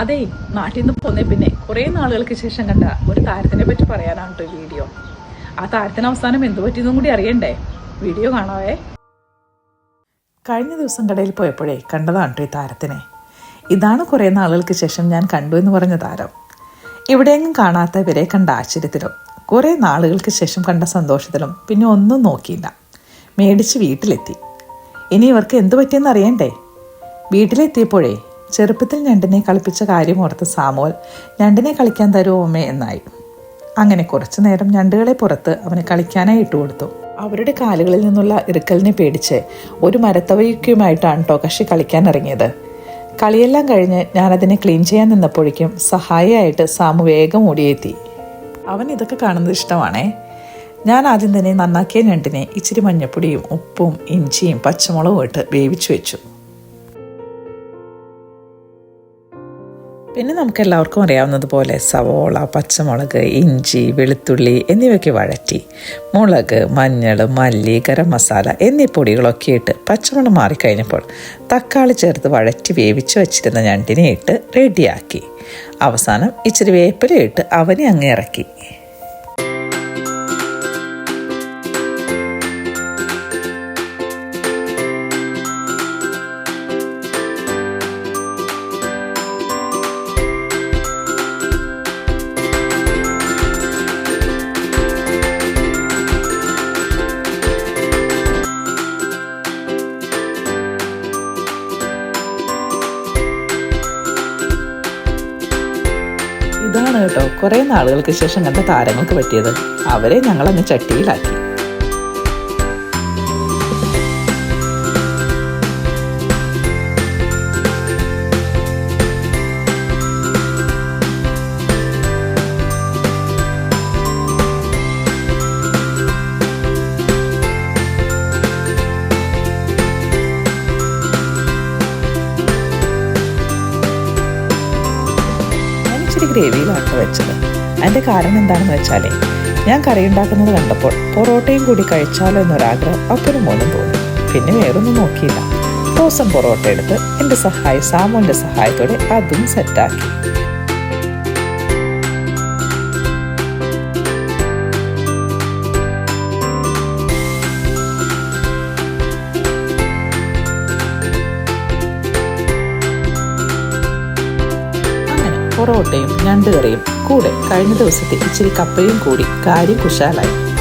അതെ നാട്ടിൽ നിന്ന് പോന്നേ പിന്നെ കുറേ നാളുകൾക്ക് ശേഷം കണ്ട ഒരു താരത്തിനെ പറ്റി പറയാനാണ് കേട്ടോ ഈ വീഡിയോ. ആ താരത്തിന് അവസാനം എന്ത് പറ്റിയെന്നും കൂടി അറിയണ്ടേ? വീഡിയോ കാണാവേ. കഴിഞ്ഞ ദിവസം കടയിൽ പോയപ്പോഴേ കണ്ടതാണ് കേട്ടോ ഈ താരത്തിനെ. ഇതാണ് കുറേ നാളുകൾക്ക് ശേഷം ഞാൻ കണ്ടു എന്ന് പറഞ്ഞ താരം. എവിടെയെങ്കിലും കാണാത്ത വരെ കണ്ട ആശ്ചര്യത്തിലും കുറേ നാളുകൾക്ക് ശേഷം കണ്ട സന്തോഷത്തിലും പിന്നെ ഒന്നും നോക്കിയില്ല. മേടിച്ച് വീട്ടിലെത്തി. ഇനി ഇവർക്ക് എന്തു പറ്റിയെന്ന് അറിയണ്ടേ? വീട്ടിലെത്തിയപ്പോഴേ ചെറുപ്പത്തിൽ ഞണ്ടിനെ കളിപ്പിച്ച കാര്യം ഓർത്ത് സാമോൽ ഞണ്ടിനെ കളിക്കാൻ തരുമോ അമ്മേ എന്നായി. അങ്ങനെ കുറച്ചു നേരം ഞണ്ടുകളെ പുറത്ത് അവന് കളിക്കാനായി ഇട്ടുകൊടുത്തു അവരുടെ കാലുകളിൽ നിന്നുള്ള ഇറുക്കലിനെ പേടിച്ച് ഒരു മരത്തവയ്ക്കുമായിട്ടാണ് കേട്ടോ കക്ഷി കളിക്കാൻ ഇറങ്ങിയത്. കളിയെല്ലാം കഴിഞ്ഞ് ഞാനതിനെ ക്ലീൻ ചെയ്യാൻ നിന്നപ്പോഴേക്കും സഹായിയായിട്ട് സാമു വേഗം ഓടിയെത്തി. അവൻ ഇതൊക്കെ കാണുന്നത് ഇഷ്ടമാണേ. ഞാൻ ആദ്യം തന്നെ നന്നാക്കിയ ഞണ്ടിനെ ഇച്ചിരി മഞ്ഞപ്പൊടിയും ഉപ്പും ഇഞ്ചിയും പച്ചമുളകും ഇട്ട് വേവിച്ചു വെച്ചു. പിന്നെ നമുക്ക് എല്ലാവർക്കും അറിയാവുന്നതുപോലെ സവോള പച്ചമുളക് ഇഞ്ചി വെളുത്തുള്ളി എന്നിവയ്ക്ക് വഴറ്റി. മുളക് മഞ്ഞൾ മല്ലി ഗരം മസാല എന്നീ പൊടികളൊക്കെ ഇട്ട് പച്ചമണം മാറിക്കഴിഞ്ഞപ്പോൾ തക്കാളി ചേർത്ത് വഴറ്റി വേവിച്ച് വെച്ചിരുന്ന ഞണ്ടിനെ ഇട്ട് റെഡിയാക്കി അവസാനം ഇച്ചിരി വേപ്പില ഇട്ട് അവനെ അങ്ങ് ഇറക്കി. ഇതാണ് കേട്ടോ കുറേ നാളുകൾക്ക് ശേഷം കണ്ട താരങ്ങൾക്ക് പറ്റിയത്. അവരെ ഞങ്ങളന്ന് ചട്ടിയിലാക്കി. ഇച്ചിരി ഗ്രേവിയിലാണ് വെച്ചത്. അതിന്റെ കാരണം എന്താണെന്ന് വെച്ചാലേ ഞാൻ കറി ഉണ്ടാക്കുന്നത് കണ്ടപ്പോൾ പൊറോട്ടയും കൂടി കഴിച്ചാലോ എന്നൊരാഗ്രഹം അപ്പനും മോനും തോന്നി. പിന്നെ വേറൊന്നും നോക്കിയില്ല. ദിവസം പൊറോട്ട എടുത്ത് എന്റെ സഹായ സാമോന്റെ സഹായത്തോടെ അതും സെറ്റാക്കി പൊറോട്ടയും ഞണ്ടുകറിയും കൂടെ കഴിഞ്ഞ ദിവസത്തെ ഇച്ചിരി കപ്പയും കൂടി. കാര്യം കുശാലായി.